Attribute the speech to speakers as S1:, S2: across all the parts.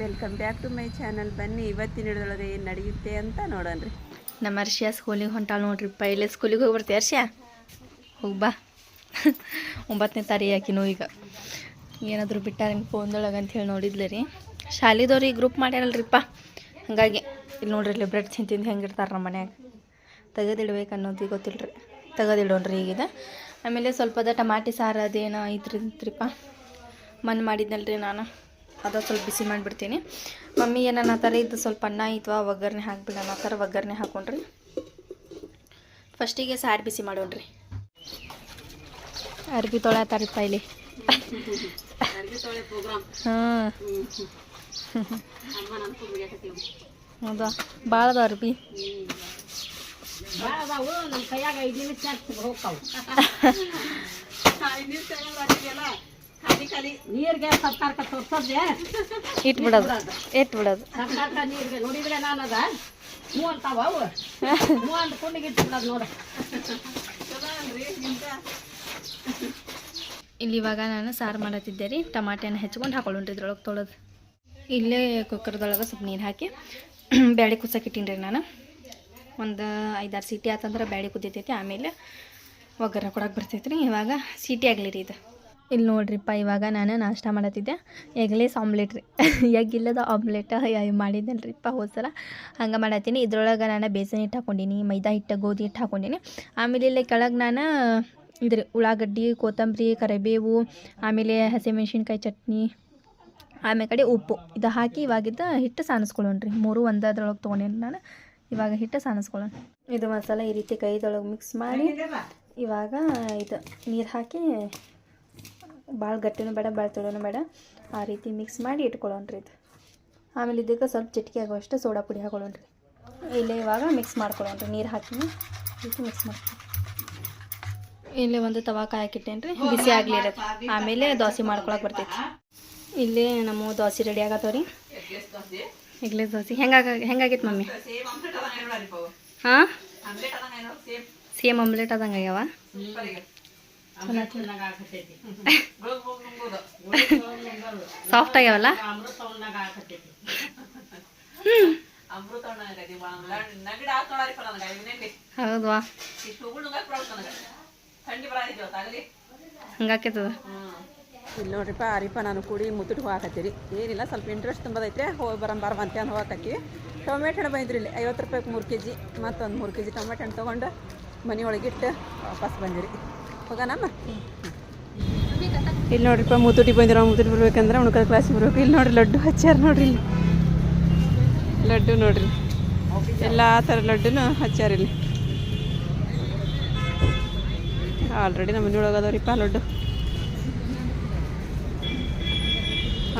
S1: Welcome back to my channel ಬನ್ನಿ, ಇವತ್ತಿನ ಹಿಡಿದೊಳಗೆ ಏನು ನಡೆಯುತ್ತೆ ಅಂತ ನೋಡೋಣ್ರಿ.
S2: ನಮ್ಮ ಅರ್ಷಿಯಾ ಸ್ಕೂಲಿಗೆ ಹೊಂಟಾಳ ನೋಡ್ರಿ. ಪೈಲೆ ಸ್ಕೂಲಿಗೆ ಹೋಗಿ ಬರ್ತೀವಿ ಅರ್ಷಿಯ ಹೋಗಿ ಬಾ. ಒಂಬತ್ತನೇ ತಾರೀಕು ಆಕಿನೂ ಈಗ ಏನಾದರೂ ಬಿಟ್ಟಾರ ನಿಮ್ಗೆ ಫೋನ್ದೊಳಗೆ ಅಂತ ಹೇಳಿ ನೋಡಿದ್ಲೆ ರೀ. ಶಾಲಿದವ್ರಿಗೆ ಗ್ರೂಪ್ ಮಾಡ್ಯಾರಲ್ರಿಪ್ಪ. ಹಾಗಾಗಿ ಇಲ್ಲಿ ನೋಡ್ರಿ, ಇಲ್ಲಿ ಬ್ರೆಡ್ ಹೆಂಗೆ ಇರ್ತಾರೆ ನಮ್ಮ ಮನ್ಯಾಗ. ತೆಗೆದಿಡ್ಬೇಕು ಅನ್ನೋದು ಗೊತ್ತಿಲ್ಲ ರೀ ತೆಗೆದಿಡೋಣ್ರಿ ಈಗಿದ. ಆಮೇಲೆ ಸ್ವಲ್ಪದ ಟಮಾಟಿ ಸಾರು ಅದೇನೋ ಐತ್ರಿಪ್ಪ ಮನ್ ಮಾಡಿದ್ನಲ್ರಿ ನಾನು. ಅದ ಸ್ವಲ್ಪ ಬಿಸಿ ಮಾಡಿಬಿಡ್ತೀನಿ. ಮಮ್ಮಿ ಏನನ್ನ ಥರ ಇದು ಸ್ವಲ್ಪ ಅನ್ನ ಐತ್ವಾ ಒಗ್ಗರಣೆ ಹಾಕ್ಬಿಡೋಣ ಆ ಥರ ಒಗ್ಗರಣೆ ಹಾಕೊಂಡ್ರಿ. ಫಸ್ಟಿಗೆ ಸಾರು ಬಿಸಿ ಮಾಡೋಣ್ರಿ. ಅರ್ಬಿ ತೊಳೆ ತೊಳತಾರಿಪ್ಪ ಇಲ್ಲಿ. ಹ್ಞೂ ಹೌದಾ? ಭಾಳ ಅದ ಅರ್ಬಿ.
S3: ನೀರಿಗೆ ಸರ್ಕಾರಕ್ಕೆ ತೋರ್ಸೋದೆ
S2: ಇಟ್ಬಿಡೋದು. ಇಟ್ಬಿಡೋದು.
S3: ಸರ್ಕಾರಕ್ಕೆ ನೀರಿಗೆ ನೋಡಿದ್ರೆ ನಾನು ಅದ ಹ್ಞೂ ಅಂತಾವ ಅವು? ಹ್ಞೂ ಅಂತ ಕುಂಡಿಗೆ ಇಟ್ಬಿಡೋದು ನೋಡು.
S2: ಇಲ್ಲಿ ಇವಾಗ ನಾನು ಸಾರು ಮಾಡತ್ತಿದ್ದೆ ರೀ. ಟಮಾಟೆನ ಹೆಚ್ಕೊಂಡು ಹಾಕೊಳ್ಳೋಣ್ರಿ ಇದ್ರೊಳಗೆ ತೊಳೆದು. ಇಲ್ಲೇ ಕುಕ್ಕರ್ದೊಳಗೆ ಸ್ವಲ್ಪ ನೀರು ಹಾಕಿ ಬ್ಯಾಳಿ ಕುಸಕ್ಕೆ ಇಟ್ಟೀನಿ ರೀ ನಾನು. ಒಂದು ಐದಾರು ಸೀಟಿ ಆತಂದ್ರೆ ಬ್ಯಾಳಿ ಕುದ್ದೈತೈತಿ ಆಮೇಲೆ ಒಗ್ಗರಣೆ ಕೊಡಕ್ಕೆ ಬರ್ತೈತೆ ರೀ ಇವಾಗ ಸೀಟಿ ಆಗಲಿ ರೀ ಇದು. ಇಲ್ಲಿ ನೋಡ್ರಿಪ್ಪ, ಇವಾಗ ನಾನು ನಾಷ್ಟ ಮಾಡತ್ತಿದ್ದೆ. ಎಗ್ಲೇಸ್ ಆಮ್ಲೆಟ್ ರೀ. ಎಗ್ ಇಲ್ಲದ ಆಮ್ಲೆಟ್ ಮಾಡಿದ್ದೆನರಿಪ್ಪ ಹೋದ ಸಲ ಹಂಗೆ ಮಾಡತ್ತೀನಿ. ಇದ್ರೊಳಗೆ ನಾನು ಬೇಸನ್ ಹಿಟ್ಟು ಹಾಕೊಂಡೀನಿ, ಮೈದಾ ಹಿಟ್ಟು ಗೋಧಿ ಹಿಟ್ಟು ಹಾಕೊಂಡೀನಿ. ಆಮೇಲೆ ಇಲ್ಲಿ ಕೆಳಗೆ ನಾನು ಇದ್ರಿ, ಉಳ್ಳಾಗಡ್ಡಿ, ಕೊತ್ತಂಬರಿ, ಕರಿಬೇವು, ಆಮೇಲೆ ಹಸಿಮೆಣ್ಸಿನ್ಕಾಯಿ ಚಟ್ನಿ, ಆಮೇಲೆ ಕಡೆ ಉಪ್ಪು. ಇದು ಹಾಕಿ ಇವಾಗಿದ್ದ ಹಿಟ್ಟು ಸಾನಿಸ್ಕೊಳ್ಳೋಣ್ರಿ ಮೂರು ಒಂದದ್ರೊಳಗೆ ತೊಗೊಂಡೇನಿ ನಾನು. ಇವಾಗ ಹಿಟ್ಟು ಸಾನಿಸ್ಕೊಳ್ಳೋಣ. ಇದು ಮಸಾಲ ಈ ರೀತಿ ಕೈದೊಳಗೆ ಮಿಕ್ಸ್ ಮಾಡಿ, ಇವಾಗ ಇದು ನೀರು ಹಾಕಿ ಭಾಳ ಗಟ್ಟಿನೂ ಬೇಡ ಭಾಳ ತೊಳೆನೂ ಬೇಡ. ಆ ರೀತಿ ಮಿಕ್ಸ್ ಮಾಡಿ ಇಟ್ಕೊಳ್ಳೋಣ್ರಿ ಇದು. ಆಮೇಲೆ ಇದಕ್ಕೆ ಸ್ವಲ್ಪ ಚಿಟಿಕೆ ಆಗುವಷ್ಟು ಸೋಡಾ ಪುಡಿ ಹಾಕೊಳ್ಳೋಣ್ರಿ. ಇಲ್ಲೇ ಇವಾಗ ಮಿಕ್ಸ್ ಮಾಡ್ಕೊಳ್ಳೋಣ್ರಿ ನೀರು ಹಾಕಿ ರೀತಿ ಮಿಕ್ಸ್ ಮಾಡ್ತೀನಿ ಇಲ್ಲೇ ಒಂದು ತವಾ ಕಾಯಕಿಟ್ಟೇನ್ರಿ ರೀ ಬಿಸಿ ಆಗಲಿ ಇರೋದು ಆಮೇಲೆ ದೋಸೆ ಮಾಡ್ಕೊಳಕ್ಕೆ ಬರ್ತೈತಿ. ಇಲ್ಲಿ ನಮ್ಮ ದೋಸೆ ರೆಡಿ ಆಗತ್ತವ ರೀ ಎಗ್ಲೆಸ್ ದೋಸೆ ಹೆಂಗಾಗ ಹೆಂಗಾಗೈತೆ ಮಮ್ಮಿ? ಹಾಂ? ಸೇಮ್ ಆಮ್ಲೆಟ್ ಅದಂಗೆ ಆಗ್ಯಾವ? ಸಾಫ್ಟ್ ಆಗ್ಯಾವಲ್ಲ? ಹೌದ್ವಾ? ಹಂಗಾಕೈತದ?
S1: ಇಲ್ಲಿ ನೋಡ್ರಿಪ್ಪ ಅರಿಪ ನಾನು ಕೂಡಿ ಮುತ್ತಿಟ್ಟು ಹೋಗಾಕತ್ತೀರಿ ಏನಿಲ್ಲ ಸ್ವಲ್ಪ ಇಂಟ್ರೆಸ್ಟ್ ತುಂಬದೈತ್ರಿ ಹೋಗಿ ಬರೋಣ ಬರ ಅಂತ ಹೋಗಾಕಿ ಟೊಮೆಟೊ ಹಣ್ಣು ಬಂದಿರಿ ಇಲ್ಲಿ ಐವತ್ತು ರೂಪಾಯಿಗೆ ಮೂರು ಕೆ ಜಿ ಮತ್ತೊಂದು ಮೂರು ಕೆ ಜಿ ಟೊಮೆಟೊ ಹಣ್ಣು ತೊಗೊಂಡು ಮನೆಯೊಳಗಿಟ್ಟು ವಾಪಸ್ ಬಂದಿರಿ. ಇಲ್ಲಿ ನೋಡ್ರಿಪ್ಪ ಮೂತುಟಿ ಬಂದಿರೋ ಮೂತುಟಿ ಬರ್ಬೇಕಂದ್ರೆ ಉಣ್ಕದ ಕ್ಲಾಸ್ ಬರ್ಬೇಕು. ಇಲ್ಲಿ ನೋಡ್ರಿ ಲಡ್ಡು ಹಚ್ಚಾರ ನೋಡ್ರಿ ಇಲ್ಲಿ. ಲಡ್ಡು ನೋಡ್ರಿ. ಎಲ್ಲ ಥರ ಲಡ್ಡುನು ಹಚ್ಚಾರ ಇಲ್ಲಿ. ಆಲ್ರೆಡಿ ನಮ್ಮ ಮನೆಯೊಳಗೆ ಅದಾವ್ರಿಪ್ಪ ಲಡ್ಡು.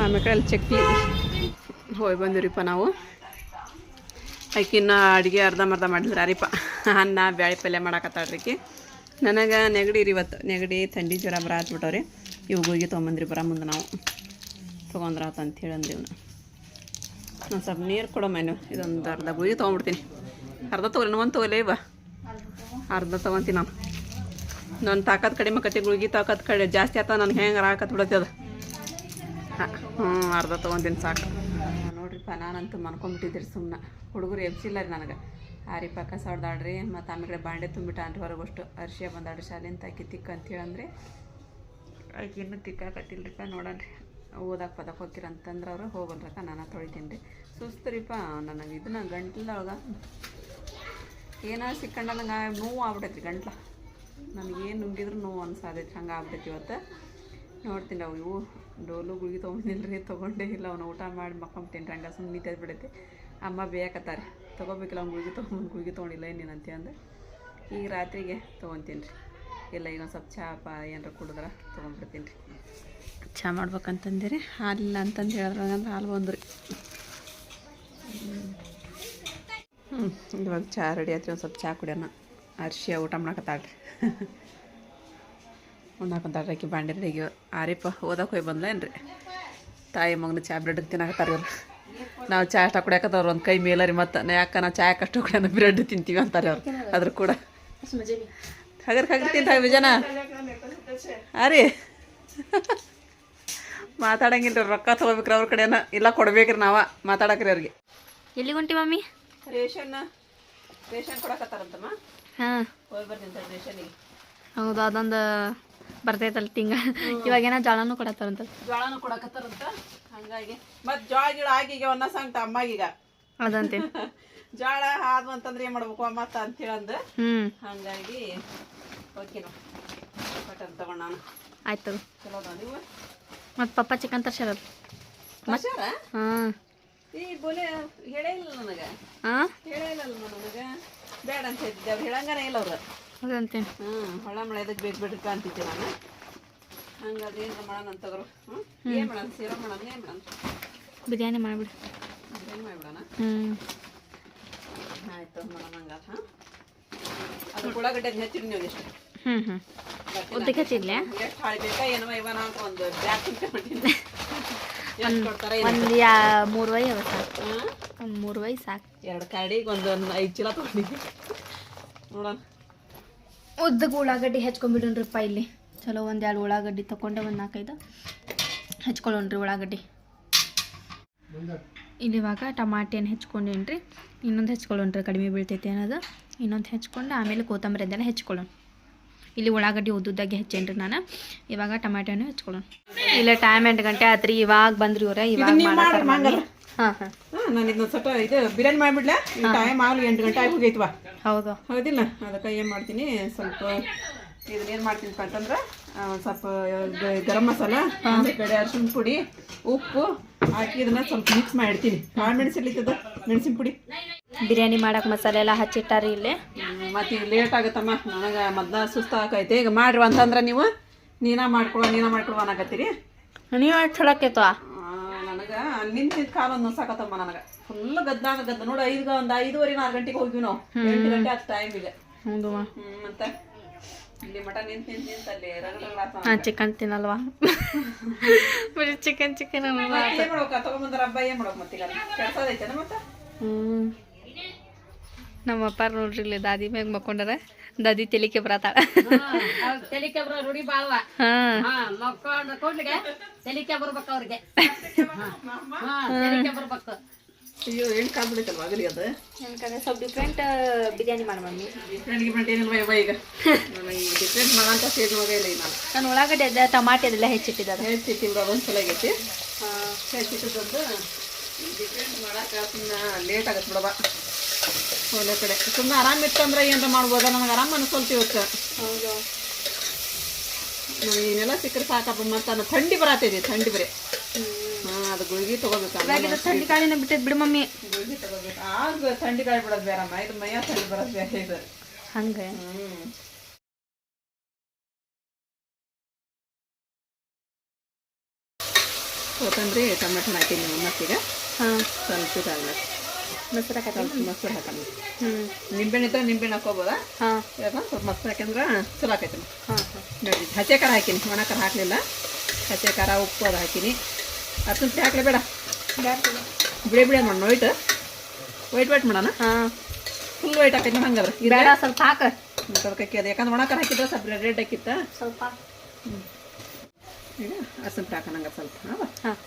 S1: ಆಮೇಲೆ ಅಲ್ಲಿ ಚಕ್ಲಿ. ಹೋಗಿ ಬಂದಿವ್ರಿಪ್ಪ ನಾವು. ಆಕಿನ್ನ ಅಡುಗೆ ಅರ್ಧಂಬರ್ಧ ಮಾಡಿದ್ರೆ ಅರಿಪ್ಪ ಅನ್ನ, ಬ್ಯಾಳಿ ಪಲ್ಯ ಮಾಡಾಕತ್ತಾಳ್ರಿಕಿ ನನಗೆ ನೆಗಡಿ ರೀ ಇವತ್ತು. ನೆಗಡಿ, ಥಂಡಿ ಜ್ವರ ಬರ ಹತ್ಬಿಟ್ಟವ್ರಿ ಇವು ಗುಳಿಗೆ ತೊಗೊಂಬಂದ್ರಿ ಬರ ಮುಂದೆ ನಾವು. ತೊಗೊಂಡ್ರಾತ ಅಂತೇಳಿ ಅಂದಿವ್ ನಾವು ನಾನು ಸ್ವಲ್ಪ ನೀರು ಕೊಡೋ ಮೇನು. ಇದೊಂದು ಅರ್ಧ ಗುಳಿಗೆ ತೊಗೊಂಡ್ಬಿಡ್ತೀನಿ ಅರ್ಧ ತೊಗೊಲಿ ಒಂದು ತೊಗೊಲೇ ಬಾ. ಅರ್ಧ ತೊಗೊತೀನಿ ನಾನು. ನನ್ನ ತಾಕತ್ ಕಡಿಮೆ ಕಟ್ಟಿ ಗುಳಿಗೆ ತಾಕತ್ ಕಡೆ, ಜಾಸ್ತಿ ಆತ ನನಗೆ ಹೆಂಗೆ ರಾಕತ್ ಬಿಡತ್ತೆ ಅದು. ಹಾಂ ಹ್ಞೂ ಅರ್ಧ ತೊಗೊಂತೀನಿ ಸಾಕು. ನೋಡ್ರಿಪ್ಪ, ನಾನಂತೂ ಮನ್ಕೊಂಬಿಟ್ಟಿದ್ದೀರಿ ಸುಮ್ಮನೆ ಹುಡುಗರು ಎಬ್ಸಿಲ್ಲ ರೀ ನನಗೆ. ಆರಿಪ ಪಕ್ಕ ಹೊಡ್ದಾಡ್ರಿ ಮತ್ತು ಆಮೇಲೆ ಬಾಂಡೆ ತುಂಬಿಟ್ಟಾನ್ರಿ ಹೊರಗೆ ಹೊರಗಷ್ಟು ಅರ್ಶಿಯ ಬಂದಾಡ್ರಿ ಶಾಲಿಂದ ಆಕಿ ತಿಕ್ಕ ಅಂತೇಳಿ ಅಂದ್ರಿ ಆಕೆ ಇನ್ನೂ ತಿಕ್ಕಾಕತ್ತಿಲ್ರಿಪ್ಪ ನೋಡನ್ರಿ. ಓದಕ್ಕೆ ಪದಕ್ಕೆ ಹೋಗಿರ ಅಂತಂದ್ರೆ ಅವರು ಹೋಗಲ್ರಕ್ಕ ನಾನು ತೊಳಿತೀನಿ ರೀ ಸುಸ್ತರಿಪ್ಪ ನನಗೆ ಇದನ್ನ ಗಂಟ್ಲೊಳಗೆ ಏನಾರು ಸಿಕ್ಕಂಡ ನಂಗೆ ನೋವು ಆಗ್ಬಿಟ್ಟೈತ್ರಿ ಗಂಟ್ಲ. ನನಗೇನು ನುಂಗಿದ್ರು ನೋವು ಅನ್ಸಾದೈತಿ ಹಂಗೆ ಆಗ್ಬಿಟ್ಟೈತಿ ಇವತ್ತು. ನೋಡ್ತೀನಿ ಅವು ಇವು. ಡೋಲು ಗುಳಿಗೆ ತೊಗೊಂಡಿಲ್ರಿ, ತೊಗೊಂಡೇ ಇಲ್ಲ, ಅವನು ಊಟ ಮಾಡಿ ಮಕ್ಕೊಂಬಿಟ್ಟೇನ್ರಿ, ಹಂಗೆ ಸುಮ್ಮನೆ ನಿಂತೈತೆ ಬಿಡೈತಿ ಅಮ್ಮ ಬೇಯಕತ್ತಾರೆ. ತೊಗೋಬೇಕಿಲ್ಲ ಅವ್ನು ಗುಳಿಗೆ ತೊಗೊಂಡು ಗುಳಿಗೆ ತೊಗೊಂಡಿಲ್ಲ ಏನೇನು ಅಂತ ಅಂದೆ. ಈಗ ರಾತ್ರಿಗೆ ತೊಗೊತೀನಿ ರೀ. ಇಲ್ಲ ಈಗ ಒಂದು ಸ್ವಲ್ಪ ಚಹಾ ಪಾ ಏನಾರ ಕುಡಿದ್ರೆ ತೊಗೊಂಡ್ಬಿಡ್ತೀನಿ ರೀ. ಚಹಾ ಮಾಡ್ಬೇಕಂತಂದಿರಿ ಹಾಲಿಲ್ಲ ಅಂತಂದು ಹೇಳಿದ್ರೆ ಅಂದ್ರೆ ಹಾಲು ಬಂದ್ರಿ ಹ್ಞೂ ಇವಾಗ ಚಹಾ ರೆಡಿ ಆಯ್ತು ಒಂದು ಸ್ವಲ್ಪ ಚಹಾ ಕುಡಿಯೋಣ ಅರ್ಶಿಯ ಊಟ ಮಾಡಕತ್ತಾಳ್ರಿ. ಉಣ್ಣಾಕಂತಾಳ್ರಿ ಆಕಿ ಬಾಂಡೆ ರೆಡಿಗೆ ಆರಿಪ ಓದಕ್ಕೆ ಹೋಗಿ ಬಂದ್ಲೇನ್ರಿ. ತಾಯಿ ಮಗನ ಚಹಾ ಬ್ರೆಡ್ ತಿನ್ನಾಕತ್ತಾರ ಇವ್ರು. ನಾವು ಚಹಾ ಅಷ್ಟ ಕುಡಿಯಾಕತ್ತವ್ರು ಒಂದು ಕೈ ಮೇಲರಿ ಮತ್ತು. ನಾ ಯಾಕೆ ನಾವು ಚಾಯ್ ಅಷ್ಟು ಕುಡಿಯೋಣ ಬ್ರೆಡ್ ತಿಂತೀವಿ ಅಂತಾರೆ ಅವ್ರು. ಅದ್ರ ಕೂಡ. ಹಗರ್ ಹಗರ್ ತಿಂತ ವಿಜನ ಹಾಂ ರೀ. ಮಾತಾಡಂಗಿಲ್ಲ ರೊಕ್ಕ ತಗೋಬೇಕ್ರಿ ಅವ್ರ ಕಡೆನ. ಇಲ್ಲ ಕೊಡ್ಬೇಕ್ರಿ ನಾವ. ಮಾತಾಡಕ್ರಿ ಅವ್ರಿಗೆ.
S2: ಎಲ್ಲಿ ಹೊಂಟಿ ಮಮ್ಮಿ?
S1: ರೇಷನ್ ರೇಷನ್ ಕೊಡಕತ್ತಾರಂತಮ್ಮ?
S2: ಹಾ.
S1: ಹೋಗಿ ಬರ್ತೀನಿ ರೇಷನ್ಗೆ
S2: ಹೌದಾ ಅದೊಂದು ಬರ್ತೈತಲ್ಲ ತಿಂಗ. ಇವಾಗೇನೋ ಜೋಳನೂ ಕೊಡತ್ತಾರಂತ
S1: ಜೋಳನು ಕೊಡಕತ್ತಾರಂತ? ಹಂಗಾಗಿ. ಮತ್ ಜೋಳ ಗಿಳ ಆಗಿ ಒಂದ ಸಂಗಟ ಅಮ್ಮಾಗೀಗ
S2: ಅದಂತೆ.
S1: ಜ್ವಾಳ ಆದ್ವು ಅಂತಂದ್ರೆ ಏನ್ ಮಾಡ್ಬೇಕು ಮತ್ತ ಅಂತ ಅಂದ
S2: ಹ್ಮ್.
S1: ಹಂಗಾಗಿ ಓಕೆ ನಾವು. ಬಟನ್ ತಗೊಂಡ್ ನಾನು.
S2: ಆಯ್ತು
S1: ಚಲೋ ಅದ ನೀವು?
S2: ಮತ್ತು ಪಪ್ಪ ಚಿಕನ್ ತರ್ಸ್ಯಾರ
S1: ಮಸಾರ
S2: ಹಾಂ.
S1: ಈ ಬೋಲೆ ಹೇಳೇ ಇಲ್ಲ ನನಗೆ.
S2: ಹಾಂ
S1: ಹೇಳೇ ಇಲ್ಲ ನನಗೆ. ಬೇಡ ಅಂತ ಹೇಳ್ತಿದ್ದೆ ಅವ್ರು ಹೇಳಂಗನೇ ಇಲ್ಲ ಅವ್ರು.
S2: ಅದಂತೆ
S1: ಹ್ಞೂ ಹೊಳ ಮಳೆ ಅದಕ್ಕೆ ಬೇಕು ಬಿಡ್ರಿ ಅಂತಿದ್ದೆ ನಾನು. ಹಂಗಾದ್ರೆ ಏನು ಮಾಡೋಣ ಅಂತವ್ರು ಹ್ಞೂ ಏನು ಮಾಡೋಣ ಸೀರಾ ಮಾಡೋಣ ಏನು ಮಾಡೋಣ?
S2: ಬಿರಿಯಾನಿ ಮಾಡಿಬಿಡಿ.
S1: ಬಿರಿಯಾನಿ ಮಾಡಿಬಿಡೋಣ?
S2: ಹ್ಞೂ
S1: ಆಯ್ತು ಮಾಡೋಣ ಹಂಗಾದ್ರೆ ಹಾಂ ಅದು ಉಳ್ಳಾಗಡ್ಡೆ ಹೆಚ್ಚಿಡಿ ನೀವು ಎಷ್ಟು
S2: ಹ್ಞೂ ಹ್ಞೂ ಉದ್ದಕ್ಕೆ ಹಚ್ಚಿಡ್ಲೆ
S1: ಎಷ್ಟು ಹಾಳಿ ಬೇಕಾ ಏನೋ ಇವನ ಅಂತ ಒಂದು ಬ್ಯಾಗ್ ಏನು
S2: ಒಂದು ಯಾ ಮೂರು ವೈ ಅವ ಸಾಕು. ಒಂದು ಮೂರು ವೈ ಸಾಕು.
S1: ಎರಡು ಕಾಡಿಗೆ ಒಂದು ಐದು ಚೀಲ ತೊಗೊಂಡಿದ್ದೆ ನೋಡೋಣ.
S2: ಉದ್ದಕ್ಕೆ ಉಳ್ಳಾಗಡ್ಡಿ ಹೆಚ್ಕೊಂಡ್ಬಿಡೋಣ್ರಿಪ್ಪ ಇಲ್ಲಿ. ಚಲೋ ಒಂದು ಎರಡು ಉಳ್ಳಾಗಡ್ಡಿ ತೊಗೊಂಡೆ ಒಂದು ನಾಲ್ಕೈದು. ಹೆಚ್ಕೊಳ್ಳೋಣ್ರಿ ಉಳ್ಳಾಗಡ್ಡಿ. ಇಲ್ಲಿ ಇವಾಗ ಟಮಾಟೆನ ಹೆಚ್ಕೊಂಡೇನ್ರಿ ಇನ್ನೊಂದು ಹೆಚ್ಕೊಳ್ಳೋಣ್ರಿ ಕಡಿಮೆ ಬೀಳ್ತೈತೆ ಅನ್ನೋದು. ಇನ್ನೊಂದು ಹೆಚ್ಕೊಂಡು ಆಮೇಲೆ ಕೊತ್ತಂಬರಿ ಅದೆಲ್ಲ ಹೆಚ್ಕೊಳ್ಳೋಣ. ಇಲ್ಲಿ ಉಳ್ಳಾಗಡ್ಡಿ ಉದ್ದುದ್ದಾಗೆ ಹೆಚ್ಚೇನ್ರಿ ನಾನು. ಇವಾಗ ಟಮಾಟೆನೂ ಹೆಚ್ಕೊಳ್ಳೋಣ. ಇಲ್ಲ ಟೈಮ್ ಎಂಟು ಗಂಟೆ ಆತ್ರಿ ಇವಾಗ ಬಂದ್ರಿ ಇವ್ರ ಇವಾಗ ಹಾಂ ಹಾಂ.
S1: ನಾನು ಇದನ್ನ ಸ್ವಲ್ಪ ಇದು ಬಿರಿಯಾನಿ ಮಾಡಿಬಿಡ್ಲಾ? ಟೈಮ್ ಆಗಲಿ ಎಂಟು ಗಂಟೆ ಆಗಿ ಹೋಗೈತ್ವಾ
S2: ಹೌದು.
S1: ಹೌದಿಲ್ಲ ಅದಕ್ಕೆ ಏನು ಮಾಡ್ತೀನಿ ಸ್ವಲ್ಪ ಇದನ್ನ ಏನು ಮಾಡ್ತೀನಪ್ಪ ಅಂತಂದ್ರೆ ಸ್ವಲ್ಪ ಗರಂ ಮಸಾಲ ಆಮೇಲೆ ಕಡೆ ಅರ್ಶಿನ ಪುಡಿ ಉಪ್ಪು ಹಾಕಿ ಇದನ್ನ ಸ್ವಲ್ಪ ಮಿಕ್ಸ್ ಮಾಡಿಡ್ತೀನಿ ಕಾಳು ಮೆಣಸಿರ್ಲಿತ್ತದ ಮೆಣಸಿನ ಪುಡಿ.
S2: ಬಿರಿಯಾನಿ ಮಾಡಕ್ಕೆ ಮಸಾಲೆ ಎಲ್ಲ ಹಚ್ಚಿಟ್ಟಾರಿ ಇಲ್ಲಿ.
S1: ಮತ್ತೆ ಈಗ ಲೇಟ್ ಆಗುತ್ತಮ್ಮ ನನಗೆ ಮದ್ದ ಸುಸ್ತು ಆಕೈತೆ ಈಗ ಮಾಡ್ರಿ ಅಂತಂದ್ರೆ ನೀವು ನೀನ ಮಾಡ್ಕೊಳ್ಳೋ ನೀನ ಮಾಡ್ಕೊಳ್ಳೋ ಅನ್ನಕತ್ತೀರಿ.
S2: ನೀವು ಹಾಕಿ ಚಲೋ ಆಕೈತವ
S1: ನನಗೆ ನಿಂತ ಕಾಲ ಒಂದು ಸಾಕತ್ತಮ್ಮ ನನಗೆ. ಫುಲ್ ಗದ್ದಾಗ ಗದ್ದ. ನೋಡಿ ಐದು ಒಂದು ಐದುವರೆ ನಾಲ್ಕು ಗಂಟೆಗೆ ಹೋಗ್ವಿ ನಾವು. ಎಂಟು ಗಂಟೆ ಆಯ್ತು ಟೈಮ್ ಈಗ
S2: ಹೌದು
S1: ಮತ್ತೆ? ಇಲ್ಲಿ ಮಟ ನಿಂತ ನಿಂತ ನಿಂತ ಅಲ್ಲಿ ರಗಡ
S2: ಚಿಕನ್ ತಿನ್ನಲ್ವಾ? ಬರೀ ಚಿಕನ್ ಚಿಕನ್
S1: ನಮ್ಮಪ್ಪ ಮಾಡ್ಬೇಕ? ತಗೊಂಬಂದ್ರ ಹಬ್ಬ ಏನ್ ಮಾಡ್ಬೇಕು ಮತ್ತೀಗ? ಕೆಲ್ಸದೈತೇನ ಮತ್ತೆ?
S2: ಹ್ಞೂ ನಮ್ಮ ಅಪ್ಪಾರ ನೋಡ್ರಿ ಇಲ್ಲಿ ದಾದಿ ಮ್ಯಾಗ ಮಕ್ಕೊಂಡಾರ. ದಾದಿ ತೆಲಿಕೆ ಬರತಾಳ
S3: ತೆಲಿಕೆ ಬರೋ ರೂಢಿ ಬಾಳ್ವ ಮಕ್ಕೊಂಡ್ ಕೂಡ್ಲಿಗೆ ತೆಲಿಕೆ ಬರ್ಬೇಕು ಅವ್ರಿಗೆ. ಹಾ ತೆಲಿಕೆ ಬರ್ಬೇಕು.
S1: ಅಯ್ಯೋ ಏನ್ ಆಗಲಿ ಅದು?
S2: ಸ್ವಲ್ಪ ಡಿಫ್ರೆಂಟ್ ಬಿರಿಯಾನಿ ಮಾಡಿ ಮಮ್ಮಿ.
S1: ಡಿಫ್ರೆಂಟ್ ಗಿಫ್ರೆಂಟ್ ಏನಿಲ್ವ ಯವ್ವ ಈಗ? ಡಿಫ್ರೆಂಟ್ ಸ್ಟೇಜ್ ಇಲ್ಲ ನಾನು.
S2: ನಾನು ಉಳ್ಳಾಗಡ್ಡೆ ಅದ ಟಮಾಟೆ ಅದೆಲ್ಲ ಹೆಚ್ಚಿಟ್ಟಿದ್ದಾರೆ.
S1: ಹೆಚ್ಚಿಟ್ಟಿಲ್ಲ ಬಿಡೋದು ಒಂದು ಸಲ ಆಗೈತಿ. ಹೆಚ್ಚಿಟ್ಟದ್ದು ಡಿಫ್ರೆಂಟ್ ಮಾಡಕ್ಕೆ ಸುಮ್ಮನೆ ಲೇಟ್ ಆಗತ್ತೆ ಬಿಡವ ಒಳ್ಳೆ ಕಡೆ. ಸುಮ್ಮನೆ ಆರಾಮ್ ಇತ್ತಂದ್ರೆ ಏನಾರ ಮಾಡ್ಬೋದ? ನನಗೆ ಆರಾಮ್ ಇವತ್ತು.
S2: ಹೌದು?
S1: ನನಗೆ ಏನೆಲ್ಲ ಸಿಕ್ಕರೆ ಸಾಕಪ್ಪ ಮತ್ತೆ ನಾನು ಥಂಡಿ ಬರತ್ತಿದೆ ಥಂಡಿ ಬರೀ. ಹಾಂ ಅದು ಗುಳಿಗೆ ತಗೋಬೇಕು. ಆಮೇಲೆ
S2: ಥಂಡಿ ಕಾಳಿನ ಬಿಟ್ಟೈತೆ ಬಿಡು ಮಮ್ಮಿ.
S1: ಗುಳಿಗೆ ತಗೋಬೇಕು. ಆಗ ಥಂಡಿ ಕಾಳಿ ಬಿಡೋದು ಬೇರಮ್ಮ ಇದು ಮೈಯ ಥಂಡಿ ಬರೋದು ಬೇರೆ ಇದು.
S2: ಹಂಗೆ.
S1: ಹ್ಮ್. ಕೊತ್ತಂಬರಿ ಟೊಮೆಟೊ ಹಾಕಿದ್ದೀನಿ ಮತ್ತೀಗ
S2: ಹಾಂ.
S1: ಸ್ವಲ್ಪ ಇದಾಗಲ್ಲ
S2: ಮೊಸರು
S1: ಹಾಕಿ ಮೊಸರು ಹಾಕಲ್ಲ.
S2: ಹ್ಞೂ
S1: ನಿಂಬೆಹಣ್ಣು ಇದ್ರೆ ನಿಂಬೆಹಣ್ಣು ಹಾಕೋಬೋದಾ
S2: ಹಾಂ.
S1: ಇವಾಗ ಸ್ವಲ್ಪ ಮೊಸರು ಹಾಕಿದ್ರೆ ಚಲೋ ಆಕೈತಿ
S2: ಹಾಂ ಹಾಂ.
S1: ನೋಡಿ ಹಚ್ಚೆಕಾರ ಖಾರ ಹಾಕಿನಿ. ಒಣ ಖಾರ ಹಾಕಲಿಲ್ಲ. ಹಚ್ಚೆಕಾರ ಉಪ್ಪು ಅದು ಹಾಕೀನಿ. ಅರ್ಶಿನ ಹಾಕಲಿ ಬೇಡ? ಬಿಳಿ ಬಿಳಿ ಮಾಡಿ ವೈಟ್ ವೈಟ್ ವೈಟ್ ಮಾಡೋಣ?
S2: ಹಾಂ.
S1: ಫುಲ್ ವೈಟ್ ಹಾಕೈತಿ ಹಂಗಾದ್ರೆ.
S2: ಬೇಡ ಸ್ವಲ್ಪ ಹಾಕ.
S1: ಅದಕ್ಕೆ ಅದು ಯಾಕಂದ್ರೆ ಒಣ ಖಾರ ಹಾಕಿದ್ರೆ ಸ್ವಲ್ಪ ರೆಡ್ ಹಾಕಿತ್ತ
S2: ಸ್ವಲ್ಪ
S1: ಈಗ ಅರ್ಶಿನ ಹಾಕೋಣ ಹಂಗೆ ಸ್ವಲ್ಪ ಹಾಂ.
S2: ಹಾಂ.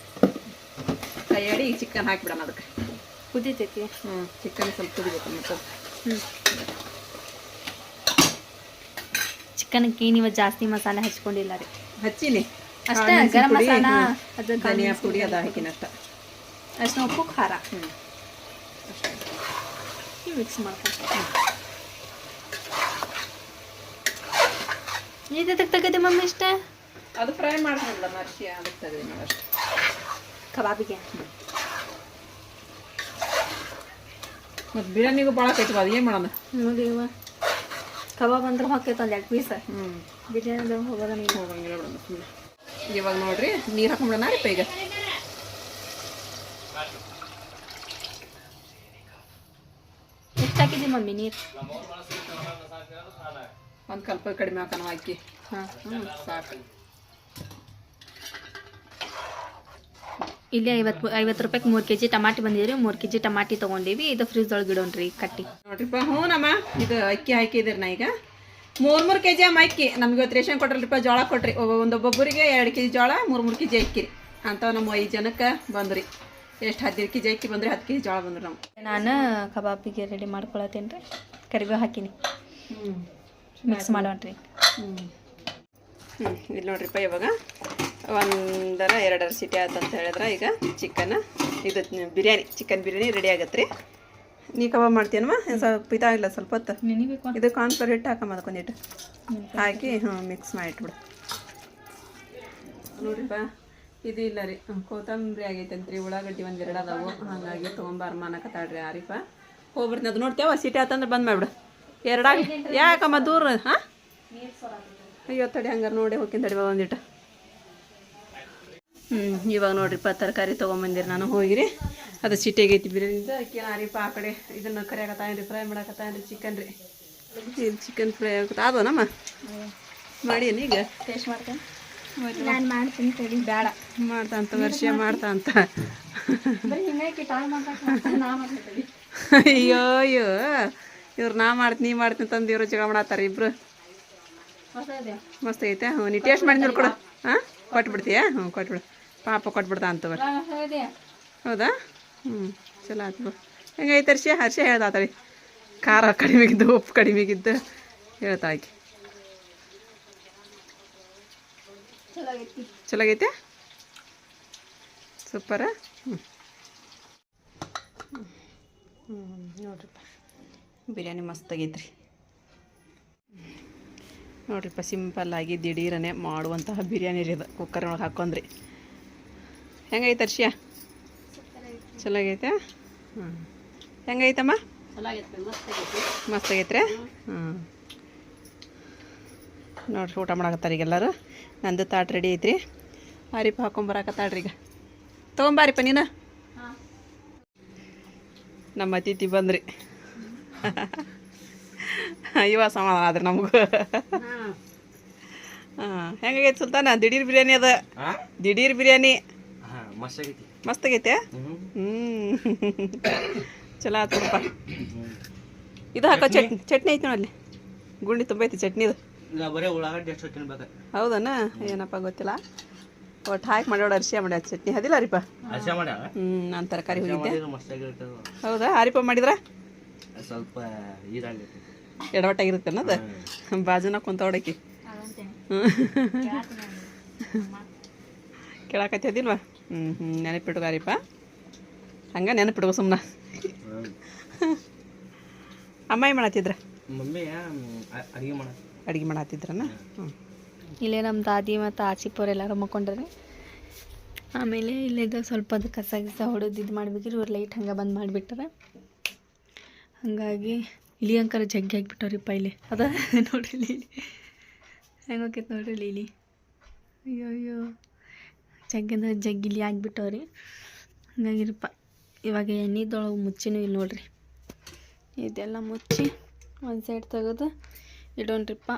S1: ಕೈಯಾಡಿ ಚಿಕನ್ ಹಾಕಿಬಿಡೋಣ ಅದಕ್ಕೆ.
S2: ಕುದಿತೈತಿ.
S1: ಹ್ಞೂ ಚಿಕನ್ ಸ್ವಲ್ಪ ಕುದಿಬೇಕು ಮತ್ತೆ
S2: ಹ್ಞೂ ಚಿಕನ್ಗೆ ನೀವು ಜಾಸ್ತಿ ಮಸಾಲೆ ಹಚ್ಕೊಂಡಿಲ್ಲ ರೀ.
S1: ಹಚ್ಚೀನಿ.
S2: ಅಷ್ಟೇ ಗರಂ ಮಸಾಲ ಅದು
S1: ಧನಿಯಾ ಪುಡಿ ಅದು ಹಾಕಿನ ಅಷ್ಟ.
S2: ಅಷ್ಟು ಉಪ್ಪು ಖಾರ.
S1: ಹ್ಞೂ
S2: ಮಿಕ್ಸ್ ಮಾಡ್ಕೊಂಡು. ಇದು ತೆಗ್ದೆ ಮಮ್ಮಿ ಇಷ್ಟ?
S1: ಅದು ಫ್ರೈ ಅದಕ್ಕೆ ತೆಗೆದು ಮಾಡಷ್ಟು
S2: ಕಬಾಬಿಗೆ
S1: ಮತ್ತು ಬಿರಿಯಾನಿಗೂ ಭಾಳ ಕೈತವ ಅದು ಏನು ಮಾಡೋಣ?
S2: ನೋಡಿ ಇವ ಕಬಾಬ್ ಅಂದ್ರೆ ಹಾಕೈತೆ ಒಂದು ಎರಡು ಪೀಸ್.
S1: ಹ್ಞೂ
S2: ಬಿರಿಯಾನಿ ಹೋಗೋದ ನೀರು
S1: ಹೋಗಂಗಿಲ್ಲ ಬಿಡೋಣ ಸುಮ್ಮನೆ ಇವಾಗ ನೋಡ್ರಿ ನೀರು ಹಾಕೊಂಡ್ಬಿಡೋಣ ರೀ ಈಗ
S2: ಎಷ್ಟು ಹಾಕಿದ್ದಿ ಮಮ್ಮಿ ನೀರು?
S1: ಒಂದು ಕಲ್ಪ ಕಡಿಮೆ ಹಾಕೋಣ ಅಕ್ಕಿ.
S2: ಹಾಂ.
S1: ಹ್ಞೂ ಸಾಕು.
S2: ಇಲ್ಲಿ ಐವತ್ತು ಐವತ್ತು ರೂಪಾಯಿಗೆ ಮೂರು ಕೆ ಜಿ ಟಮಾಟಿ ಬಂದಿದ್ರಿ ಮೂರು ಕೆ ಜಿ ಟಮಾಟಿ ತೊಗೊಂಡೀವಿ. ಇದು ಫ್ರಿಜ್ ಒಳಗೆ ಇಡೋಣ್ರಿ ಕಟ್ಟಿ.
S1: ನೋಡ್ರಿಪ್ಪ ಹ್ಞೂನಮ್ಮ ಇದು ಅಕ್ಕಿ ಹಾಕಿದಿರಿ ನಾ ಈಗ. ಮೂರು ಮೂರು ಕೆ ಜಿ ಅಮ್ಮ ಅಕ್ಕಿ. ನಮ್ಗೆ ಇವತ್ತು ರೇಷನ್ ಕೊಟ್ರಲ್ರಿಪ್ಪ ಜೋಳ ಕೊಟ್ರಿ. ಒಬ್ಬ- ಒಂದೊಬ್ಬೊಬ್ಬರಿಗೆ ಎರಡು ಕೆ ಜಿ ಜೋಳ ಮೂರು ಮೂರು ಕೆ ಜಿ ಅಕ್ಕಿ. ಅಂಥವು ನಮ್ಮ ಐದು ಜನಕ್ಕೆ ಬಂದ್ರಿ. ಎಷ್ಟು ಹದಿನೈದು ಕೆ ಜಿ ಅಕ್ಕಿ ಬಂದ್ರಿ ಹತ್ತು ಕೆ ಜಿ ಜೋಳ ಬಂದ್ರಿ ನಾವು
S2: ನಾನು ಕಬಾಬಿಗೆ ರೆಡಿ ಮಾಡ್ಕೊಳತ್ತೇನೆ ರೀ. ಕರಿಬೇವು ಹಾಕಿನಿ.
S1: ಹ್ಞೂ
S2: ಮಿಕ್ಸ್ ಮಾಡೋಣ್ರಿ.
S1: ಹ್ಞೂ ಹ್ಞೂ ಇಲ್ಲಿ ನೋಡ್ರಿಪ್ಪ ಇವಾಗ. ಒಂದರ ಎರಡರ ಸಿಟಿ ಆಯ್ತು ಅಂತ ಹೇಳಿದ್ರೆ ಈಗ ಚಿಕನ್ ಇದು ಬಿರಿಯಾನಿ ಚಿಕನ್ ಬಿರಿಯಾನಿ ರೆಡಿ ಆಗತ್ತೆ ರೀ ನೀ ಕಬಾಬ್ ಮಾಡ್ತೀಯನ್ವಾ ಸ್ವಲ್ಪ ಇದಾಗಿಲ್ಲ ಸ್ವಲ್ಪ ಹೊತ್ತು? ಇದು ಕಾನ್ಫರ್ ಹಿಟ್ಟು ಹಾಕಮ್ಮ ಅದಕ್ಕೊಂದಿಟ್ಟು ಹಾಕಿ ಹ್ಞೂ ಮಿಕ್ಸ್ ಮಾಡಿಟ್ಬಿಡು. ನೋಡಿಪ್ಪ ಇದು ಇಲ್ಲ ರೀ ಕೋತಂಬರಿ ಕೊತ್ತಂಬರಿ ಆಗೈತಂತ್ರಿ ಉಳ್ಳಾಗಡ್ಡಿ ಒಂದು ಎರಡು ಅದಾವು. ಹಾಗಾಗಿ ತೊಗೊಂಬಾರ ಆರಿಫ ಹೋಗ್ಬಿಡ್ತೀನಿ ಅದು ನೋಡ್ತೇವ ಸಿಟಿ ಆತಂದ್ರೆ ಬಂದ್ ಮಾಡ್ಬಿಡು. ಎರಡಾಗಿ ಯಾಕಮ್ಮ ದೂರ? ಹಾಂ? ಅಯ್ಯೋ ತಡಿ ಹಂಗಾರೆ ನೋಡಿ ಹೋಗ್ತೀನಿ ತಡಿ ಬಾ ಒಂದಿಟ್ಟು ಹ್ಞೂ ಇವಾಗ ನೋಡ್ರಿಪ್ಪ ತರಕಾರಿ ತೊಗೊಂಬಂದಿರಿ. ನಾನು ಹೋಗಿರಿ. ಅದು ಸಿಟಿಗೈತಿ ಬಿರಿಯಾನಿದ ಅಕ್ಕಿ ನಾರಿಪ್ಪ ಆ ಕಡೆ. ಇದನ್ನು ಕರಿಯಾಕತ್ತಾನ್ರಿ ಫ್ರೈ ಮಾಡಕತ್ತಾನ್ರಿ ಚಿಕನ್ ರೀ ಇದು ಚಿಕನ್ ಫ್ರೈ ಆಗತ್ತ. ಅದನಮ್ಮ ಮಾಡೀನಿ ಈಗ?
S2: ಟೇಸ್ಟ್ ಮಾಡ್ತೇನೆ ನಾನು ಮಾಡ್ತೀನಿ ತಡಿ. ಬೇಡ.
S1: ಮಾಡ್ತಾ ಅಂತ ವರ್ಷ ಮಾಡ್ತಾ ಅಂತ. ಅಯ್ಯೋ ಅಯ್ಯೋ. ಇವ್ರು ನಾ ಮಾಡ್ತೀನಿ ನೀ ಮಾಡ್ತೀನಿ ತಂದು ಇವರು ಜಗಳ ಮಾಡತ್ತಾರ ಇಬ್ರು? ಮಸ್ತ್ ಐತೆ. ಹ್ಞೂ ನೀ ಟೇಸ್ಟ್ ಮಾಡಿದ್ರು ಕೊಡು. ಹಾಂ ಕೊಟ್ಬಿಡ್ತೀಯಾ? ಹ್ಞೂ ಕೊಟ್ಬಿಡು. ಪಾಪ ಕೊಟ್ಬಿಡ್ತಾ
S2: ಅಂತವ್ರಿ.
S1: ಹೌದಾ. ಹ್ಞೂ ಚಲೋ ಆಯ್ತು ಹೆಂಗೈತೆ ಹರ್ಷ? ಹರ್ಷ ಹೇಳ್ದಾತಳಿ ಖಾರ ಕಡಿಮೆಗಿದ್ದು ಉಪ್ಪು ಕಡಿಮೆಗಿದ್ದು ಹೇಳ್ತಾ ಆಕಿ.
S2: ಚಲೋ ಆಗೈತಿ
S1: ಸೂಪರ? ಹ್ಞೂ ನೋಡ್ರಿಪ್ಪ. ಬಿರಿಯಾನಿ ಮಸ್ತ್ ಆಗೈತ್ರಿ. ನೋಡ್ರಿಪ್ಪ ಸಿಂಪಲ್ಲಾಗಿ ದಿಢೀರನೆ ಮಾಡುವಂತಹ ಬಿರಿಯಾನಿ ರೀ ಅದು ಕುಕ್ಕರ್ ಒಳಗೆ ಹಾಕೊಂಡ್ರಿ. ಹೆಂಗೈತೆ ಅರ್ಷಿಯ ಚಲೋ ಆಗೈತೆ ಹ್ಞೂ ಹೆಂಗೈತಮ್ಮ?
S3: ಚೆನ್ನಾಗೈತೆ ಮಸ್ತ್ ಆಗೈತಿ
S1: ಮಸ್ತ್ ಆಗೈತ್ರಿ ಹ್ಞೂ ನೋಡ್ರಿ ಊಟ ಮಾಡಕತ್ತಾರ ಈಗ ಎಲ್ಲರೂ. ನಂದು ತಾಟ್ ರೆಡಿ ಐತ್ರಿ. ಆರಿಪ ಹಾಕೊಂಬರಾಕತ್ತಾಳ್ರಿ ಈಗ. ತೊಗೊಂಬಾರಿಪ್ಪ ನೀನು? ನಮ್ಮ ಅತಿಥಿ ಬಂದ್ರಿ. ಇವ ಸಮಾಧಾನ ಆದ್ರೆ ನಮಗೂ. ಹಾಂ ಹೆಂಗಾಗೈತೆ ಸುಲ್ತಾನ? ದಿಢೀರ್ ಬಿರಿಯಾನಿ ಅದ. ದಿಢೀರ್ ಬಿರಿಯಾನಿ. ಮಸ್ತ್ ಆಗೈತೆ ಹ್ಮ್. ಚಲೋ ಆತಪ್ಪ ಇದು ಹಾಕೋ ಚಟ್ನಿ? ಚಟ್ನಿ ಐತಿ ನೋಡಿ ಗುಂಡಿ ತುಂಬ ಐತಿ ಚಟ್ನಿದು
S4: ಇಲ್ಲ ಬರೀ ಉಳ್ಳಾಗಡ್ಡಿ ಎಷ್ಟು ತಿನ್ಬೇಕು.
S1: ಹೌದನ? ಏನಪ್ಪ ಗೊತ್ತಿಲ್ಲ. ಒಟ್ಟು ಹಾಕಿ ಮಾಡೋಡ ಅರ್ಶಿ ಮಾಡ್ಯಾರ ಚಟ್ನಿ. ಅದಿಲ್ಲ
S4: ಅರಿಪಾ
S1: ಹ್ಞೂ ನಾನು ತರಕಾರಿ ಹೋಗಿದ್ದೆ ಹೌದಾ? ಅರಿಪ ಮಾಡಿದ್ರ?
S4: ಸ್ವಲ್ಪ
S1: ಎಡವಟ್ಟಾಗಿರುತ್ತೆ ಅನ್ನೋದು? ಬಾಜುನ ಕುಂತ ಹೊಡಕಿ ಹ್ಞೂ ಹ್ಞೂ ನೆನಪಿಟ್ಟು ಆರಿಪ ಹಂಗೆ ನೆನಪಿಟ್ಕೋ ಸುಮ್ಮನೆ ಅಮ್ಮ ಏನು ಮಾಡತ್ತಿದ್ರ
S4: ಮಮ್ಮಿ ಅಡಿಗೆ ಮಾಡ
S1: ಅಡುಗೆ ಮಾಡತ್ತಿದ್ರನ ಹ್ಞೂ
S2: ಇಲ್ಲೇ ನಮ್ಮ ದಾದಿ ಮತ್ತು ಆಚಿಪೋರ್ ಎಲ್ಲರೂ ಮಕ್ಕೊಂಡ್ರಿ. ಆಮೇಲೆ ಇಲ್ಲಿದ್ದ ಸ್ವಲ್ಪ ಅದು ಕಸ ಗಿಸ ಹೊಡೆದು ಇದು ಮಾಡ್ಬೇಕ್ರಿ ಇವ್ರು ಲೈಟ್ ಹಂಗೆ ಬಂದ್ ಮಾಡಿಬಿಟ್ರೆ ಹಾಗಾಗಿ ಇಲಿ ಅಂಕರ ಜಗ್ಗಿ ಹಾಕ್ಬಿಟ್ಟವ್ರಿಪ್ಪ ಇಲ್ಲಿ. ಅದ ನೋಡ್ರಿ ಲೀಲಿ. ಹೆಂಗೆ ಹೋಕೈತೆ ನೋಡ್ರಿ ಇಲ್ಲಿ ಇಲಿ ಅಯ್ಯೋ ಅಯ್ಯೋ ಜಗ್ಗಿ ಜಗ್ಗಿಲಿ ಆಗ್ಬಿಟ್ಟವ್ರಿ. ಹಂಗಾಗಿರಪ್ಪ. ಇವಾಗ ಎಣ್ಣೆದೊಳಗೆ ಮುಚ್ಚಿನೂ ಇಲ್ಲ ನೋಡ್ರಿ. ಇದೆಲ್ಲ ಮುಚ್ಚಿ ಒಂದು ಸೈಡ್ ತೆಗೆದು ಇಡೋಣ್ರಿಪ್ಪ.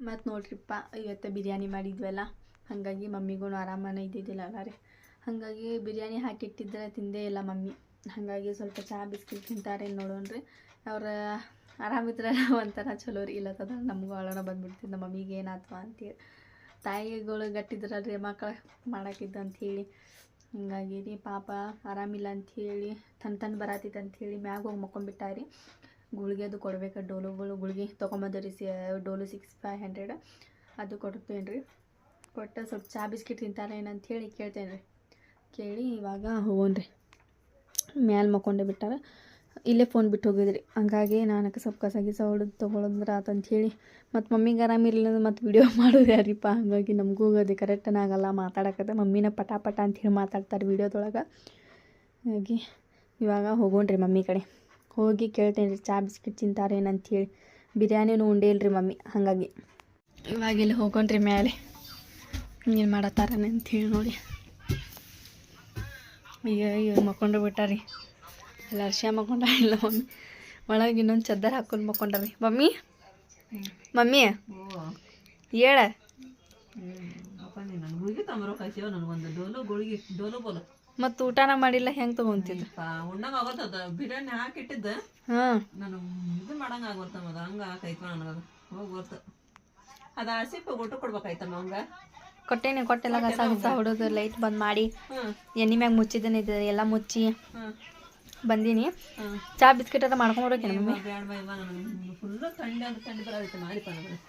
S2: ಮತ್ತು ನೋಡ್ರಿಪ್ಪ, ಇವತ್ತು ಬಿರಿಯಾನಿ ಮಾಡಿದ್ವಲ್ಲ? ಹಾಗಾಗಿ ಮಮ್ಮಿಗೂ ಆರಾಮನ ಇದ್ದಿದ್ದಿಲ್ಲ ಅಲ್ಲ ರೀ ಹಾಗಾಗಿ ಬಿರಿಯಾನಿ ಹಾಕಿಟ್ಟಿದ್ರೆ ತಿಂದೇ ಇಲ್ಲ ಮಮ್ಮಿ. ಹಾಗಾಗಿ ಸ್ವಲ್ಪ ಚಹಾ ಬಿಸ್ಕಿಟ್ ತಿಂತಾರೆ ನೋಡೋಣ್ರಿ. ಅವ್ರ ಆರಾಮಿದ್ರೆ ಒಂಥರ ಚಲೋ ರೀ ಇಲ್ಲತ್ತದ ನಮಗೂ ಅಳೋಣ ಬಂದ್ಬಿಡ್ತಿದ್ದು ಮಮ್ಮಿಗೆ ಏನಾಯ್ತು ಅಂತೇಳಿ ತಾಯಿಗಳು ಗಟ್ಟಿದ್ರಲ್ರಿ ಮಕ್ಕಳು ಮಾಡಾಕಿದ್ದು ಅಂಥೇಳಿ ಹಿಂಗಾಗಿ ರೀ ಪಾಪ ಆರಾಮಿಲ್ಲ ಅಂಥೇಳಿ, ತನ್ ತನ್ ಬರತ್ತಿತ್ತು ಅಂಥೇಳಿ ಮ್ಯಾಗ ಹೋಗಿ ಮಕ್ಕೊಂಡ್ಬಿಟ್ಟಾರಿ ಗುಳಿಗೆ ಅದು ಕೊಡ್ಬೇಕು, ಡೋಲುಗಳು ಗುಳಿಗೆ ತೊಗೊಂಬಂದರಿ ಸಿ, ಡೋಲು ಸಿಕ್ಸ್ ಫೈವ್ ಹಂಡ್ರೆಡ್ ಅದು ಕೊಡ್ತೇನೆ ರೀ ಕೊಟ್ಟು ಸ್ವಲ್ಪ ಚಾ ಬಿಸ್ಕಿಟ್ ತಿಂತಾರೆ ಏನಂತ ಹೇಳಿ ಕೇಳ್ತೇನೆ ರೀ ಕೇಳಿ ಇವಾಗ ಹೋಗೋಣ್ರಿ. ಮ್ಯಾಲೆ ಮಕ್ಕೊಂಡೆ ಬಿಟ್ಟಾರ. ಇಲ್ಲೇ ಫೋನ್ ಬಿಟ್ಟು ಹೋಗಿದ್ರಿ. ಹಂಗಾಗಿ ನಾನು ಸ್ವಲ್ಪ ಕಸ ಗಿಸ ಹೊಡೆದು ತೊಗೊಳಂದ್ರೆ ಆತಂತ ಹೇಳಿ, ಮತ್ತು ಮಮ್ಮಿಗೆ ಆರಾಮಿರಲಿಲ್ಲ ಮತ್ತು ವಿಡಿಯೋ ಮಾಡೋದು ಯಾರಿಪ್ಪ? ಹಾಗಾಗಿ ನಮಗೂ ಅದು ಕರೆಕ್ಟನ ಆಗಲ್ಲ ಮಾತಾಡಕತ್ತೆ. ಮಮ್ಮಿನ ಪಟ ಅಂತ ಹೇಳಿ ಮಾತಾಡ್ತಾರೆ ವಿಡಿಯೋದೊಳಗೆ ಹಾಗಾಗಿ ಇವಾಗ ಹೋಗೋಣ್ರಿ ಮಮ್ಮಿ ಕಡೆ. ಹೋಗಿ ಕೇಳ್ತೇನೆ ರೀ ಚಾ, ಬಿಸ್ಕಿಟ್ ತಿಂತಾರೆ ಏನಂತ ಹೇಳಿ. ಬಿರಿಯಾನಿನೂ ಉಂಡೇ ಇಲ್ರಿ ಮಮ್ಮಿ, ಹಾಗಾಗಿ. ಇವಾಗ ಇಲ್ಲಿ ಹೋಗೋಣ್ರಿ ಮೇಲೆ ಏನು ಅಂತ ಹೇಳಿ ನೋಡಿ. ಅಯ್ಯೋ ಅಯ್ಯೋ ಮಕ್ಕೊಂಡು ಬಿಟ್ಟಾರಿ ಅಲ್ಲ ಅರ್ಶ ಮಕ್ಕೊಂಡ ಇಲ್ಲ ಮಮ್ಮಿ. ಒಳಗೆ ಇನ್ನೊಂದು ಚದ್ದರ್ ಹಾಕೊಂಡು ಮಕ್ಕೊಂಡ್ರಿ ಮಮ್ಮಿ? ಮಮ್ಮಿ? ಹೇಳ. ಮತ್ತ ಊಟನ ಮಾಡಿಲ್ಲ ಹೆಂಗ್ ತೊಗೊಂತಿದ್ದು?
S1: ಉಣ್ಣಂಗೆ ಆಗೋತದ ಬಿರಿಯಾನಿ ಹಾಕಿಟ್ಟಿದ್ದ
S2: ಹಾಂ.
S1: ನಾನು ಇದು ಮಾಡಂಗ ಆಗ್ಬರ್ತಮ್ಮ ಅದು ಹಂಗೆ ಹಾಕೈತ ನನಗದು ಹೋಗಿ ಬರ್ತ ಅದು ಹಸಿಪ್ಪ ಊಟ ಕೊಡ್ಬೇಕಾಯ್ತಮ್ಮ ಹಂಗೆ
S2: ಕೊಟ್ಟೇನೆ ಕೊಟ್ಟೆಲ್ಲ ಕಸ ಹೊಡೋದು ಲೈಟ್ ಬಂದ್ ಮಾಡಿ. ಎಣ್ಣೆ ಮ್ಯಾಗ ಮುಚ್ಚಿದ್ದೇನೆ ಎಲ್ಲಾ ಎಲ್ಲ ಮುಚ್ಚಿ ಬಂದೀನಿ. ಚಾ ಬಿಸ್ಕಿಟ್ ಅದ ಮಾಡ್ಕೊಂಡ್ಬಿಡೋಕೆ ಮಮ್ಮಿ.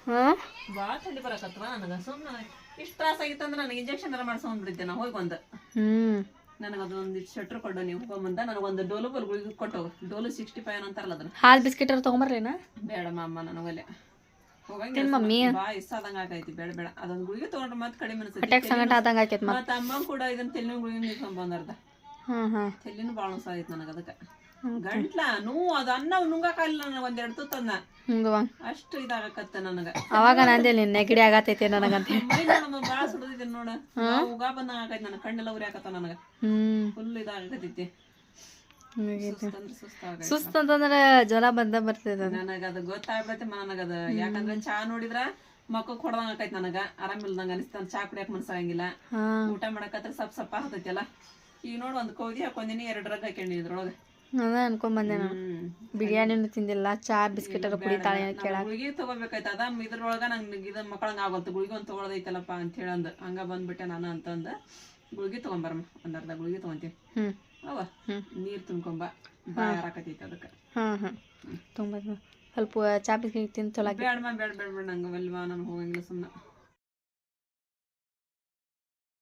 S2: ಹಾಂ?
S1: ಭಾಳ ಥಂಡಿ ಬರಕತ್ತವ ನನಗೆ. ಸುಮ್ಮನೆ ಇಷ್ಟು ತ್ರಾಸ ಆಗಿತ್ತಂದ್ರೆ ನನಗೆ ಇಂಜೆಕ್ಷನ್ ಎಲ್ಲ ಮಾಡ್ಸ್ಕೊಂಡ್ಬಿಟ್ಟಿದ್ದೆ ನಾ ಹೋಗಿ ಬಂದು.
S2: ಹ್ಞೂ
S1: ನನಗೆ ಅದೊಂದು ಶೆಟ್ರ್ ಕೊಡು ನೀವು ಹೋಗ್ಬಂದ ನನಗೊಂದು ಡೋಲು ಬಲ್ ಗುಳಿಗೆ ಕೊಟ್ಟು ಡೋಲು ಸಿಕ್ಸ್ಟಿ ಫೈವ್ ಅಂತಾರಲ್ಲ ಅದನ್ನ.
S2: ಹಾಲು ಬಿಸ್ಕಿಟ್ ಅವ್ರು ತೊಗೊಂಬರ್ಲೇನ?
S1: ಬೇಡಮ್ಮ ಅಮ್ಮ ನನಗಲ್ಲೇ ಹೋಗಂಗೆ
S2: ತಿನ್ ಮಮ್ಮಿ.
S1: ಬಾ ಇಷ್ಟ ಆಗೈತಿ ಬೇಡ ಬೇಡ. ಅದೊಂದು ಗುಳಿಗೆ ತಗೊಂಡ್ರೆ ಮತ್ತೆ ಕಡಿಮೆ ಅನ್ಸುತ್ತೆ.
S2: ಅಟ್ಯಾಕ್ ಸಂಗಟ ಆದಂಗೆ ಆಕೈತೆ ಮತ್ತೆ
S1: ಅಮ್ಮ ಕೂಡ ಇದನ್ನ ತೆಲ್ಲಿನ ಗುಳಿಗೆ ನಿಂತ್ಕೊಂಡ್ ಬಂದಾರ್ದ
S2: ಹಾಂ ಹಾಂ.
S1: ತೆಲ್ಲಿನ ಭಾಳ ಆಯ್ತು ನನಗೆ ಅದಕ್ಕೆ. ಗಂಟ್ಲ ನೋವು ಅದು ಅನ್ನ ನುಂಗಕ್ಕಾಗಲ್ಲ ನನಗೆ ಒಂದೆರಡು ತುತ್ತನ್ನ ಅಷ್ಟು ಇದಾಗಕತ್ತ ನನಗೆ.
S2: ಅವಾಗ ನಂದೆ ನೆಗಡಿ ಆಗತೈತೆ ನನಗಂತ.
S1: ಭಾಳ ಸುಡದಿದ್ದೆ ನೋಡ. ಉಗ ಬಂದ ಆಗೈತಿ ನನ್ನ ಕಣ್ಣೆಲ್ಲ ಉರಿ ಆಗತ್ತ ನನಗೆ. ಫುಲ್ ಇದಾಗತೈತಿ
S2: ಸುಸ್ತ ಅಂತಂದ್ರ ಜ್ವರ ಬಂದ ಬರ್ತೈತೆ
S1: ನನಗ ಅದು ಗೊತ್ತಾಗ್ಬಿಡತ್ತೆ ನನಗದ ಯಾಕಂದ್ರೆ ಚಾ ನೋಡಿದ್ರ ಮಕ್ಕಳು ಹೊಡ್ದಂಗ ಆಕೈತಿ ನನಗ. ಆರಾಮಿಲ್ದಂಗ ಅನಿಸ್ತಾನ ಚಾ ಕುಡಿಯಕ್ ಮನ್ಸಾಗಂಗಿಲ್ಲ ಊಟ ಮಾಡಕತ್ರ ಸಪ್ ಸಪ್ಪ ಹತ್ತೈತಿಲ್ಲ ಈಗ ನೋಡಿ ಒಂದು ಕೌದಿ ಹಾಕೊಂಡಿನಿ ಎರಡು ರಗ್ ಹಾಕೊಂಡಿ ಇದ್ರೊಳಗ.
S2: ಅದ ಅನ್ಕೊಂಡ್ ಬಂದೆ ನಾನು ಬಿರಿಯಾನಿನೂ ತಿಂದಿಲ್ಲ ಚಾ ಬಿಸ್ಕೆಟ್ ಅದು ಕುಡಿತಾಳೆ ಕೇಳ
S1: ಗುಳಿಗೆ ತಗೋಬೇಕಾಯ್ತು ಅದ ಇದ್ರೊಳಗ ನಂಗೆ ಇದ ಮಕ್ಕಳಂಗ ಆಗೋಲ್ತು ಗುಳಿಗೆ ಒಂದ್ ತಗೊಳದೈತಲ್ಲಪ್ಪ ಅಂತ ಹೇಳಂದ ಹಂಗ ಬಂದ್ಬಿಟ್ಟೆ ನಾನು ಅಂತಂದ ಗುಳಿಗೆ ತಗೊಂಬರಮ್ಮ ಒಂದ್ ಅರ್ಧ ಗುಳಿಗೆ ತಗೊಂತೀನಿ. ಅವ. ನೀರ್ ತುಂಬ್ಕೊಂಬ ಬಾಯ್ ಹಾರಾಕತೈತಿ ಅದಕ್ಕೆ.
S2: ಹಾಂ ಹಾಂ. ತುಂಬ ಸ್ವಲ್ಪ ಚಾ ಬಿಸ್ಕೆಟ್ ತಿಂದು ಆಕೈತಿ.
S1: ಬೇಡ ಬೇಡ ಬೇಡ ಬೇಡ ನಂಗೆ ನಾನು ಹೋಗಂಗಿಲ್ಲ ಸುಮ್ಮನೆ